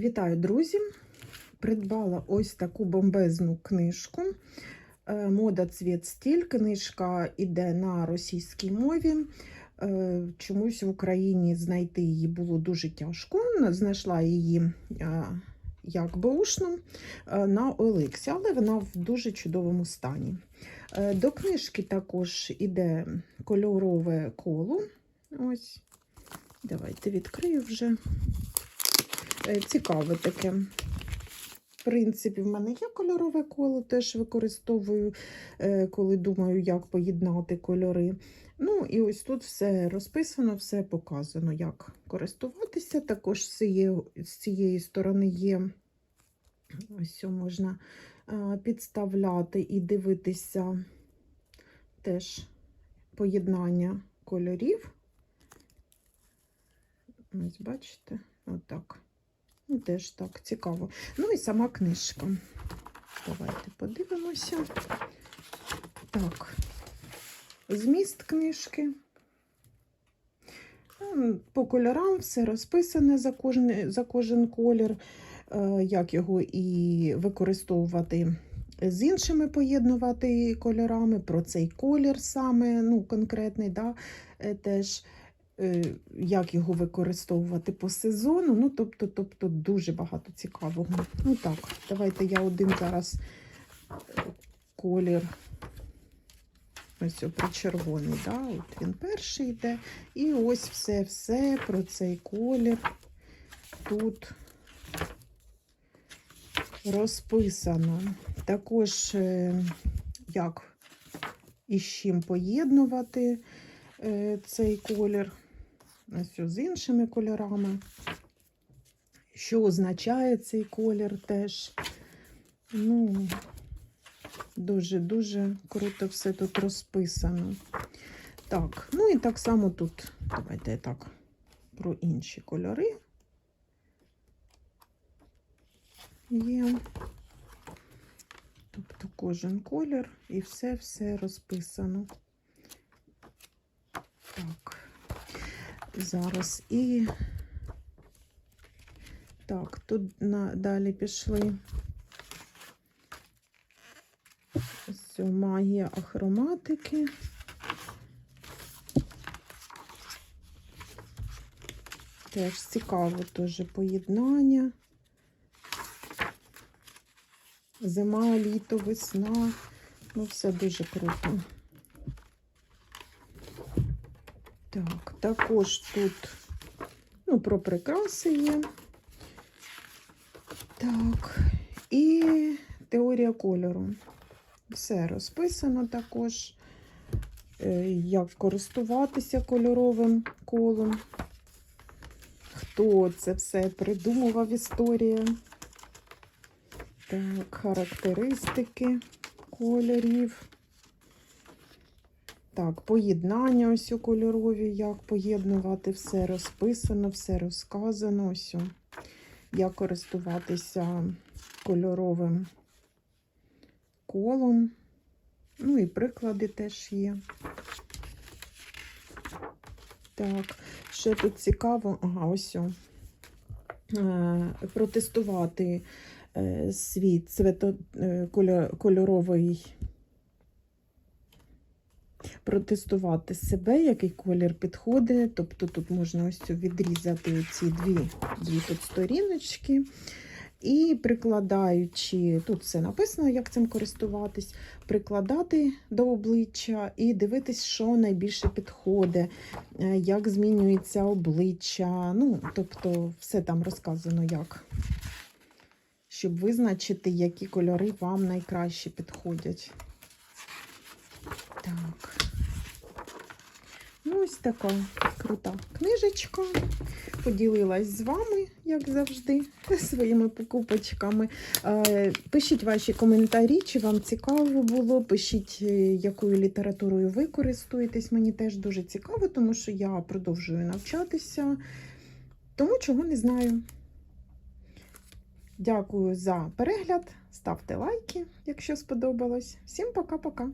Вітаю, друзі! Придбала ось таку бомбезну книжку. Е, Мода цвіт стіль. Книжка йде на російській мові. Е, Чомусь в Україні знайти її було дуже тяжко. Знайшла її е, як беушну е, на OLX, але вона в дуже чудовому стані. До книжки також іде кольорове коло. Ось. Давайте відкрию вже. Е, Цікаве таке. В принципі, в мене є кольорове коло, теж використовую, е, коли думаю, як поєднати кольори. Ну, і ось тут все розписано, все показано, як користуватися. Також з цієї, з цієї сторони є ось можна е, підставляти і дивитися теж поєднання кольорів. Ось, бачите, отак. Ну, теж так цікаво. Ну і сама книжка. Давайте подивимося. Так, зміст книжки. По кольорам все розписане за кожен, за кожен колір, е, як його і використовувати з іншими поєднувати кольорами, про цей колір саме, ну, конкретний, да, е, теж як його використовувати по сезону. Ну, тобто, тобто дуже багато цікавого. Ну так, давайте я один зараз е, колір. Ось червоний, да? От він перший йде. І ось все-все про цей колір тут розписано. Також е, як і з чим поєднувати е, цей колір ось з іншими кольорами. Що означає цей колір теж. Ну, дуже-дуже круто все тут розписано. Так, ну і так само тут, давайте так про інші кольори є. Тобто кожен колір і все-все розписано. Так. Зараз і так, тут на, далі пішли ось магія ахроматики. Теж цікаво теж поєднання. Зима, літо, весна. Ну, все дуже круто. Так, також тут ну, про прикраси є. Так, і теорія кольору. Все розписано також, е, як користуватися кольоровим колом. Хто це все придумував історія. Так, характеристики кольорів. Так, поєднання ось у кольорові, як поєднувати, все розписано, все розказано. Ось, як користуватися кольоровим колом. Ну і приклади теж є. Так, що тут цікаво? Ага, ось. о. Е, Протестувати е, свій цвето, е, кольо- кольоровий протестувати себе, який колір підходить. Тобто тут можна ось відрізати ці дві, дві тут сторіночки. І прикладаючи, тут все написано, як цим користуватись, прикладати до обличчя і дивитись, що найбільше підходить, е, як змінюється обличчя. Ну, тобто, все там розказано, як. Щоб визначити, які кольори вам найкраще підходять. Так. Ну, ось така крута книжечка. Поділилась з вами, як завжди, своїми покупочками. Е, Пишіть ваші коментарі, чи вам цікаво було. Пишіть, е, якою літературою ви користуєтесь. Мені теж дуже цікаво, тому що я продовжую навчатися, тому чого не знаю. Дякую за перегляд. Ставте лайки, якщо сподобалось. Всім пока-пока.